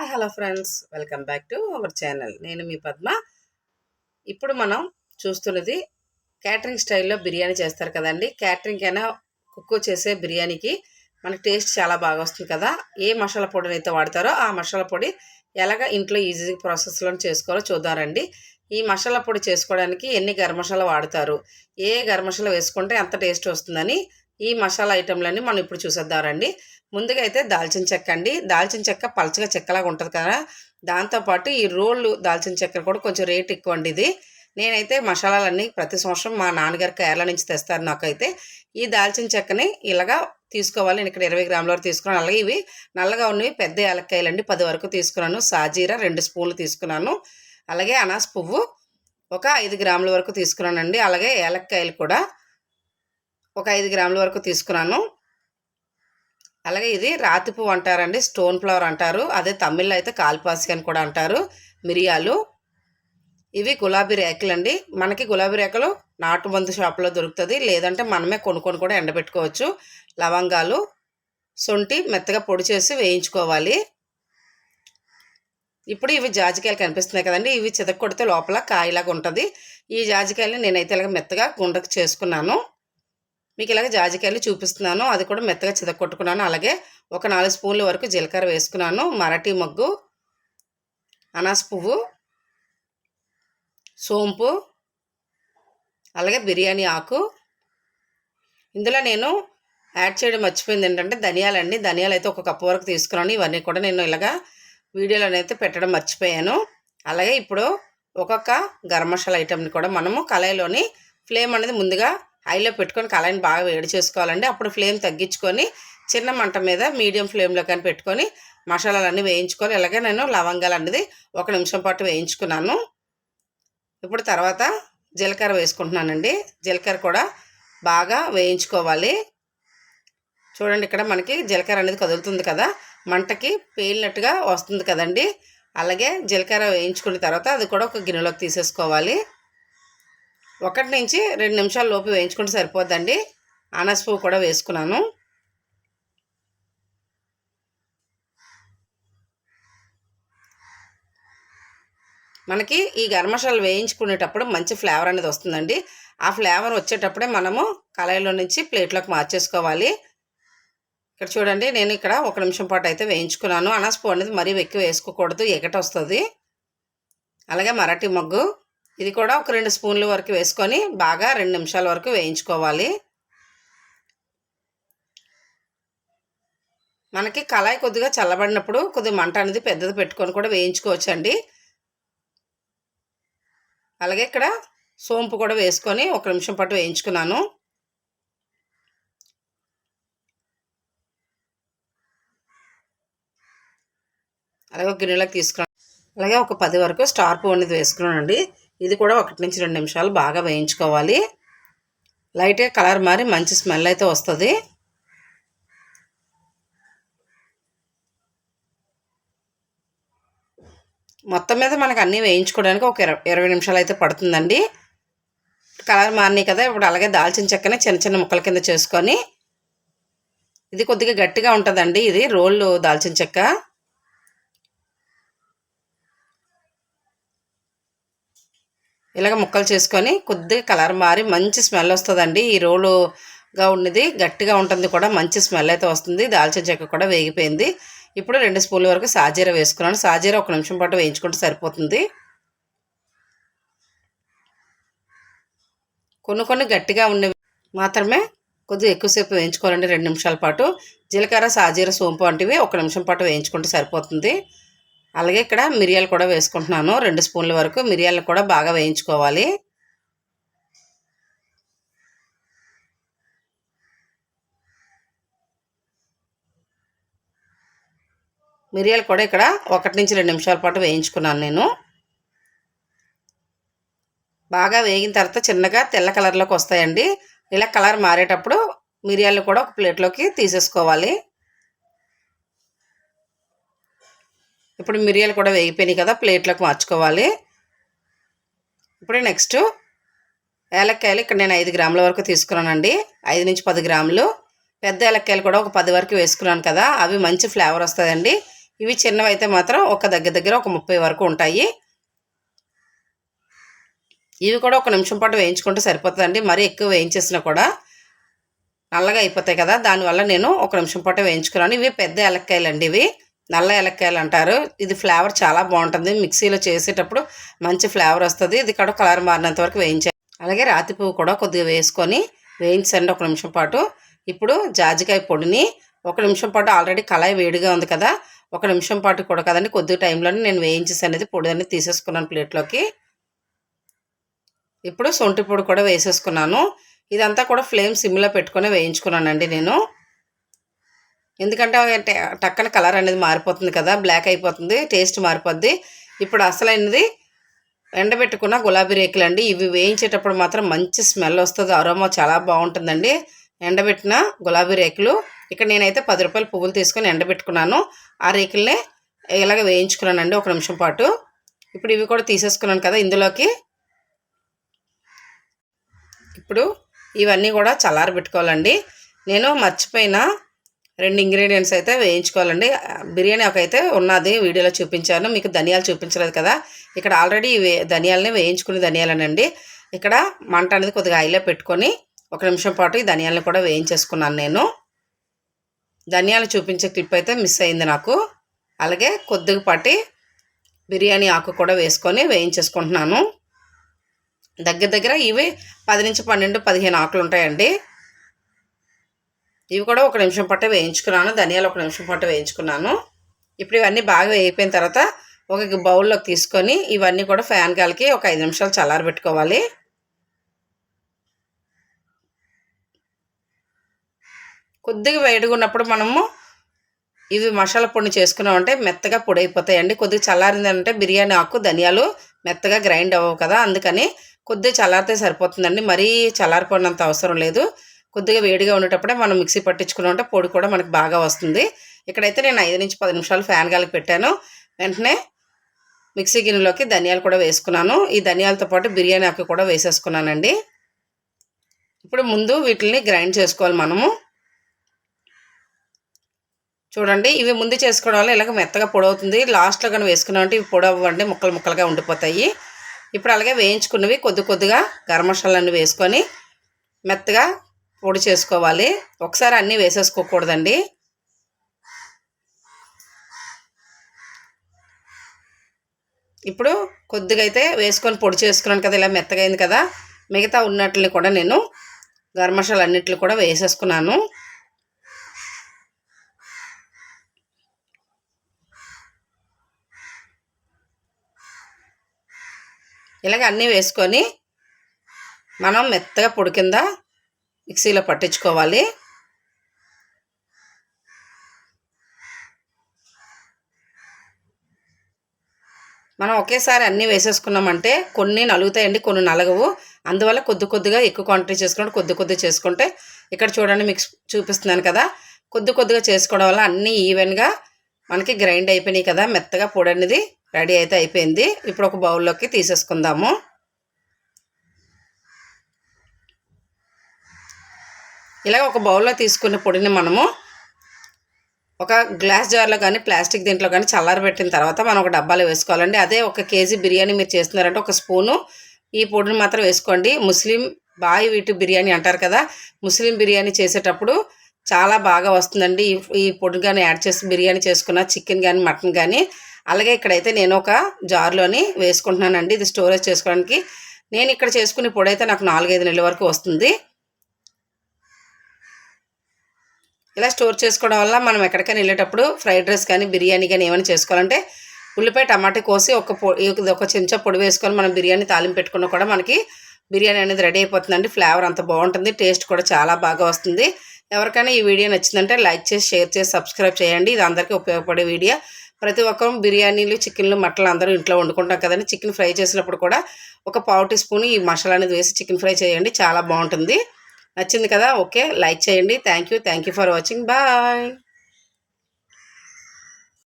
Hi hello friends. Welcome back to our channel. నేను మీ పద్మ. ఇప్పుడు మనం చూస్తున్నది క్యాటరింగ్ స్టైల్లో బిర్యానీ చేస్తారు కదండి. క్యాటరింగ్ అయినా కుక్ చేసే బిర్యానీకి మనకి టేస్ట్ చాలా బాగా వస్తుంది కదా. ఏ మసాలా పొడిని అయితే వాడతారో ఆ మసాలా పొడి ఎలాగ ఇంట్లో ఈజీ ప్రాసెస్లో చేసుకోవాలో చూద్దారండి ఈ మసాలా పొడి చేసుకోవడానికి ఎన్ని గరం మసాలా వాడతారు? ఏ గరం మసాలా వేసుకుంటే ఎంత టేస్ట్ వస్తుందని ఈ మసాలా ఐటెంలన్నీ మనం ఇప్పుడు చూసేద్దామండి. ముందుగా అయితే దాల్చిన చెక్క అండి దాల్చిన చెక్క పలచగా చెక్కలాగా ఉంటుంది కదా దాంతోపాటు ఈ రోళ్ళు దాల్చిన చెక్క కూడా కొంచెం రేట్ ఎక్కువ అండి ఇది. నేనైతే మసాలాలన్నీ ప్రతి సంవత్సరం మా నాన్నగారు కేరళ నుంచి తెస్తారు నాకైతే. ఈ దాల్చిన చెక్కని ఇలాగా తీసుకోవాలి. నేను ఇక్కడ ఇరవై గ్రాముల వరకు తీసుకున్నాను. అలాగే ఇవి నల్లగా ఉన్నవి పెద్ద ఏలక్కాయలండి పది వరకు తీసుకున్నాను. సాజీరా రెండు స్పూన్లు తీసుకున్నాను. అలాగే అనాస్ పువ్వు ఒక ఐదు గ్రాముల వరకు తీసుకున్నానండి. అలాగే ఏలక్కాయలు కూడా ఒక ఐదు గ్రాముల వరకు తీసుకున్నాను. అలాగే ఇది రాతి పువ్వు అంటారండి స్టోన్ ఫ్లవర్ అంటారు. అదే తమిళ్ళో అయితే కాల్పాసిక అని కూడా అంటారు. మిరియాలు. ఇవి గులాబీ రేకులు అండి మనకి గులాబీ రేకులు నాటు మందు షాప్లో దొరుకుతుంది. లేదంటే మనమే కొనుక్కొని కూడా ఎండబెట్టుకోవచ్చు. లవంగాలు సొంటి మెత్తగా పొడి చేసి వేయించుకోవాలి. ఇప్పుడు ఇవి జాజికాయలు కనిపిస్తున్నాయి కదండి. ఇవి చితకొడితే లోపల కాయలాగా ఉంటుంది. ఈ జాజికాయలు నేనైతే ఇలాగ మెత్తగా గుండకు చేసుకున్నాను. మీకు ఇలాగ జాజికాయలు చూపిస్తున్నాను. అది కూడా మెత్తగా చితకొట్టుకున్నాను అలాగే ఒక నాలుగు స్పూన్ల వరకు జీలకర్ర వేసుకున్నాను. మరాఠీ మగ్గు అనాస్ పువ్వు సోంపు అలాగే బిర్యానీ ఆకు. ఇందులో నేను యాడ్ చేయడం మర్చిపోయింది ఏంటంటే ధనియాలండి. ధనియాలు అయితే ఒక కప్పు వరకు తీసుకున్నాను. ఇవన్నీ కూడా నేను ఇలాగా వీడియోలోనైతే పెట్టడం మర్చిపోయాను. అలాగే ఇప్పుడు ఒక్కొక్క గరం మసాలా ఐటెంని కూడా మనము కళాయిలోని ఫ్లేమ్ అనేది ముందుగా హైలో పెట్టుకొని కళాయిని బాగా వేడి చేసుకోవాలండి. అప్పుడు ఫ్లేమ్ తగ్గించుకొని చిన్న మంట మీద మీడియం ఫ్లేమ్లో కానీ పెట్టుకొని మసాలాలన్నీ వేయించుకొని ఇలాగే నేను లవంగాలు అనేది ఒక నిమిషం పాటు వేయించుకున్నాను. ఇప్పుడు తర్వాత జీలకర్ర వేసుకుంటున్నానండి. జీలకర్ర కూడా బాగా వేయించుకోవాలి. చూడండి ఇక్కడ మనకి జీలకర్ర అనేది కదులుతుంది కదా. మంటకి పేలినట్టుగా వస్తుంది కదండి. అలాగే జీలకర్ర వేయించుకున్న తర్వాత అది కూడా ఒక గిన్నెలోకి తీసేసుకోవాలి. ఒకటి నుంచి రెండు నిమిషాల లోపు వేయించుకుంటే సరిపోద్దండి. అనాస పువ్వు కూడా వేసుకున్నాను. మనకి ఈ గరం వేయించుకునేటప్పుడు మంచి ఫ్లేవర్ అనేది వస్తుందండి. ఆ ఫ్లేవర్ వచ్చేటప్పుడే మనము కళాయిలో నుంచి ప్లేట్లోకి మార్చేసుకోవాలి. ఇక్కడ చూడండి నేను ఇక్కడ ఒక నిమిషం పాటు అయితే వేయించుకున్నాను. అనాసపు అనేది మరీ ఎక్కువ వేసుకోకూడదు ఎగట వస్తుంది అలాగే మరాఠీ మొగ్గు. ఇది కూడా ఒక రెండు స్పూన్ల వరకు వేసుకొని బాగా రెండు నిమిషాల వరకు వేయించుకోవాలి. మనకి కళాయి కొద్దిగా చల్లబడినప్పుడు కొద్దిగా మంట అనేది పెద్దది పెట్టుకొని కూడా వేయించుకోవచ్చండి. అలాగే ఇక్కడ సోంపు కూడా వేసుకొని ఒక నిమిషం పాటు వేయించుకున్నాను. అలాగే ఒక గిన్నెలోకి తీసుకున్నాను అలాగే ఒక పది వరకు స్టార్ పువ్వు అనేది వేసుకున్నానండి. ఇది కూడా ఒకటి నుంచి రెండు నిమిషాలు బాగా వేయించుకోవాలి. లైట్గా కలర్ మారి మంచి స్మెల్ అయితే వస్తుంది. మొత్తం మీద మనకు అన్నీ వేయించుకోవడానికి ఒక ఇరవై ఇరవై నిమిషాలు అయితే పడుతుందండి. కలర్ మారినాయి కదా ఇప్పుడు అలాగే దాల్చిన చెక్కని చిన్న చిన్న ముక్కల కింద చేసుకొని ఇది కొద్దిగా గట్టిగా ఉంటుందండి ఇది రోళ్ళు దాల్చిన చెక్క. ఇలాగ ముక్కలు చేసుకొని కొద్దిగా కలర్ మారి మంచి స్మెల్ వస్తుందండి. ఈ రోలుగా ఉన్నది గట్టిగా ఉంటుంది కూడా మంచి స్మెల్ అయితే వస్తుంది. దాల్చిన చెక్క కూడా వేగిపోయింది. ఇప్పుడు రెండు స్పూన్ల వరకు సాజీర వేసుకున్నాను. సాజీర ఒక నిమిషం పాటు వేయించుకుంటే సరిపోతుంది. కొన్ని కొన్ని గట్టిగా ఉన్నవి మాత్రమే కొద్దిగా ఎక్కువసేపు వేయించుకోవాలండి రెండు నిమిషాల పాటు. జీలకర్ర సాజీర సోంపు వంటివి ఒక నిమిషం పాటు వేయించుకుంటే సరిపోతుంది. అలాగే ఇక్కడ మిరియాలు కూడా వేసుకుంటున్నాను. రెండు స్పూన్ల వరకు మిరియాలు కూడా బాగా వేయించుకోవాలి. మిరియాలు కూడా ఇక్కడ ఒకటి నుంచి రెండు నిమిషాల పాటు వేయించుకున్నాను నేను. బాగా వేగిన తర్వాత చిన్నగా తెల్ల కలర్లోకి వస్తాయండి. ఇలా కలర్ మారేటప్పుడు మిరియాలు కూడా ఒక ప్లేట్లోకి తీసేసుకోవాలి. ఇప్పుడు మిరియాలు కూడా వేగిపోయినాయి కదా ప్లేట్లోకి మార్చుకోవాలి. ఇప్పుడు నెక్స్ట్ ఏలక్కాయలు ఇక్కడ నేను ఐదు గ్రాముల వరకు తీసుకున్నానండి. ఐదు నుంచి పది గ్రాములు. పెద్ద ఏలక్కాయలు కూడా ఒక పది వరకు వేసుకున్నాను కదా అవి మంచి ఫ్లేవర్ వస్తుందండి ఇవి చిన్నవి అయితే మాత్రం ఒక దగ్గర దగ్గర ఒక ముప్పై వరకు ఉంటాయి. ఇవి కూడా ఒక నిమిషం పాటు వేయించుకుంటే సరిపోతుందండి. మరీ ఎక్కువ వేయించేసినా కూడా నల్లగా అయిపోతాయి కదా దానివల్ల నేను ఒక నిమిషం పాటు వేయించుకున్నాను. ఇవి పెద్ద ఏలక్కాయలు అండి ఇవి. నల్ల ఎలక్కాయలు అంటారు. ఇది ఫ్లేవర్ చాలా బాగుంటుంది. మిక్సీలో చేసేటప్పుడు మంచి ఫ్లేవర్ వస్తుంది. ఇది కూడా కలర్ మారినంత వరకు వేయించాలి అలాగే రాతి పువ్వు కూడా కొద్దిగా వేసుకొని వేయించండి ఒక నిమిషం పాటు. ఇప్పుడు జాజికాయ పొడిని ఒక నిమిషం పాటు ఆల్రెడీ కళాయి వేడిగా ఉంది కదా ఒక నిమిషం పాటు కూడా కదండి. కొద్ది టైంలోనే నేను వేయించేసి అనేది పొడి అనేది తీసేసుకున్నాను ప్లేట్లోకి. ఇప్పుడు సొంటి పొడి కూడా వేసేసుకున్నాను. ఇదంతా కూడా ఫ్లేమ్ సిమ్లో పెట్టుకొని వేయించుకున్నానండి నేను. ఎందుకంటే టక్కన కలర్ అనేది మారిపోతుంది కదా బ్లాక్ అయిపోతుంది టేస్ట్ మారిపోద్ది. ఇప్పుడు అసలైనది ఎండబెట్టుకున్న గులాబీ రేకులు అండి. ఇవి వేయించేటప్పుడు మాత్రం మంచి స్మెల్ వస్తుంది అరోమా చాలా బాగుంటుందండి. ఎండబెట్టిన గులాబీ రేకులు. ఇక్కడ నేనైతే పది రూపాయల పువ్వులు తీసుకొని ఎండబెట్టుకున్నాను. ఆ రేకుల్ని ఇలాగ వేయించుకున్నానండి ఒక నిమిషం పాటు. ఇప్పుడు ఇవి కూడా తీసేసుకున్నాను కదా ఇందులోకి. ఇప్పుడు ఇవన్నీ కూడా చల్లారబెట్టుకోవాలండి. నేను మర్చిపోయిన రెండు ఇంగ్రీడియంట్స్ అయితే వేయించుకోవాలండి. బిర్యానీ ఒక అయితే ఉన్నది వీడియోలో చూపించాను. మీకు ధనియాలు చూపించలేదు కదా. ఇక్కడ ఆల్రెడీ ధనియాలని వేయించుకునే ధనియాలనండి. ఇక్కడ మంట అనేది కొద్దిగా హైలో పెట్టుకొని ఒక నిమిషం పాటు ఈ ధనియాలను కూడా వేయించేసుకున్నాను నేను. ధనియాలు చూపించే క్లిప్ అయితే మిస్ అయింది నాకు. అలాగే కొద్దిగా పాటి బిర్యానీ ఆకు కూడా వేసుకొని వేయించేసుకుంటున్నాను. దగ్గర దగ్గర ఇవి పది నుంచి పన్నెండు పదిహేను ఆకులు ఉంటాయండి ఇవి కూడా ఒక నిమిషం పట్ట వేయించుకున్నాను. ధనియాలు ఒక నిమిషం పట్ట వేయించుకున్నాను. ఇప్పుడు ఇవన్నీ బాగా వేయిపోయిన తర్వాత ఒక బౌల్లోకి తీసుకొని ఇవన్నీ కూడా ఫ్యాన్ గాలికి ఒక ఐదు నిమిషాలు చల్లారబెట్టుకోవాలి కొద్దిగా వేడిగా ఉన్నప్పుడు మనము ఇవి మసాలా పొడి చేసుకున్నామంటే మెత్తగా పొడి అయిపోతాయండి. కొద్దిగా చల్లారిందంటే బిర్యానీ ఆకు ధనియాలు మెత్తగా గ్రైండ్ అవ్వవు కదా. అందుకని కొద్దిగా చల్లారితే సరిపోతుందండి. మరీ చల్లారిపోయినంత అవసరం లేదు. కొద్దిగా వేడిగా ఉండేటప్పుడే మనం మిక్సీ పట్టించుకున్నామంటే పొడి కూడా మనకు బాగా వస్తుంది. ఇక్కడైతే నేను ఐదు నుంచి పది నిమిషాలు ఫ్యాన్ గాలికి పెట్టాను. వెంటనే మిక్సీ గిన్నెలోకి ధనియాలు కూడా వేసుకున్నాను. ఈ ధనియాలతో పాటు బిర్యానీ ఆకు కూడా వేసేసుకున్నానండి. ఇప్పుడు ముందు వీటిని గ్రైండ్ చేసుకోవాలి మనము. చూడండి ఇవి ముందు చేసుకోవడం వల్ల ఇలాగ మెత్తగా పొడవుతుంది. లాస్ట్లో కానీ వేసుకున్నామంటే ఇవి పొడవండి ముక్కలు ముక్కలుగా ఉండిపోతాయి. ఇప్పుడు అలాగే వేయించుకున్నవి కొద్ది కొద్దిగా గరం మసాలాన్ని వేసుకొని మెత్తగా పొడి చేసుకోవాలి. ఒకసారి అన్నీ వేసేసుకోకూడదండి. ఇప్పుడు కొద్దిగా అయితే వేసుకొని పొడి చేసుకున్నాను కదా ఇలా మెత్తగా కదా మిగతా ఉన్నట్లు కూడా నేను గరం మసాలా అన్నిట్లు కూడా వేసేసుకున్నాను. ఇలాగ అన్నీ వేసుకొని మనం మెత్తగా పొడి కింద మిక్సీలో పట్టించుకోవాలి. మనం ఒకేసారి అన్నీ వేసేసుకున్నామంటే కొన్ని నలుగుతాయండి కొన్ని నలగవు. అందువల్ల కొద్ది కొద్దిగా ఎక్కువ క్వాంటిటీ చేసుకుంటే కొద్ది కొద్దిగా చేసుకుంటే ఇక్కడ చూడండి మిక్స్ చూపిస్తున్నాను కదా కొద్ది కొద్దిగా చేసుకోవడం వల్ల అన్నీ ఈవెన్గా మనకి గ్రైండ్ అయిపోయినాయి కదా మెత్తగా పొడి అనేది రెడీ అయితే అయిపోయింది. ఇప్పుడు ఒక బౌల్లోకి తీసేసుకుందాము. ఇలా ఒక బౌల్లో తీసుకున్న పొడిని మనము ఒక గ్లాస్ జార్లో కానీ ప్లాస్టిక్ దీంట్లో కానీ చల్లారబెట్టిన తర్వాత మనం ఒక డబ్బాలో వేసుకోవాలండి. అదే ఒక కేజీ బిర్యానీ మీరు చేస్తున్నారంటే ఒక స్పూను. ఈ పొడిని మాత్రం వేసుకోండి. ముస్లిం బాయి వీటి బిర్యానీ అంటారు కదా ముస్లిం బిర్యానీ చేసేటప్పుడు చాలా బాగా వస్తుందండి. ఈ పొడి కానీ యాడ్ చేసి బిర్యానీ చేసుకున్న చికెన్ కానీ మటన్ కానీ అలాగే ఇక్కడైతే నేను ఒక జార్లోని వేసుకుంటున్నానండి. ఇది స్టోరేజ్ చేసుకోవడానికి. నేను ఇక్కడ చేసుకునే పొడి అయితే నాకు నాలుగైదు నెలల వరకు వస్తుంది. ఇలా స్టోర్ చేసుకోవడం వల్ల మనం ఎక్కడికైనా వెళ్ళేటప్పుడు ఫ్రైడ్ రైస్ కానీ బిర్యానీ కానీ ఏమైనా చేసుకోవాలంటే ఉల్లిపాయ టమాటా కోసి ఒక పొడి ఒక చెంచా పొడి వేసుకొని మనం బిర్యానీ తాలింపు పెట్టుకున్నా కూడా మనకి బిర్యానీ అనేది రెడీ అయిపోతుందండి. ఫ్లేవర్ అంత బాగుంటుంది. టేస్ట్ కూడా చాలా బాగా వస్తుంది. ఎవరికైనా ఈ వీడియో నచ్చిందంటే లైక్ చేసి షేర్ చేసి సబ్స్క్రైబ్ చేయండి. ఇది అందరికీ ఉపయోగపడే వీడియో. ప్రతి ఒక్కరు బిర్యానీలు చికెన్లు మటన్లు అందరూ ఇంట్లో వండుకుంటాం కదండి. చికెన్ ఫ్రై చేసినప్పుడు కూడా ఒక పావు టీ స్పూన్ ఈ మసాలా అనేది వేసి చికెన్ ఫ్రై చేయండి. చాలా బాగుంటుంది. నచ్చింది కదా ఓకే. లైక్ చేయండి. Thank you thank you for watching bye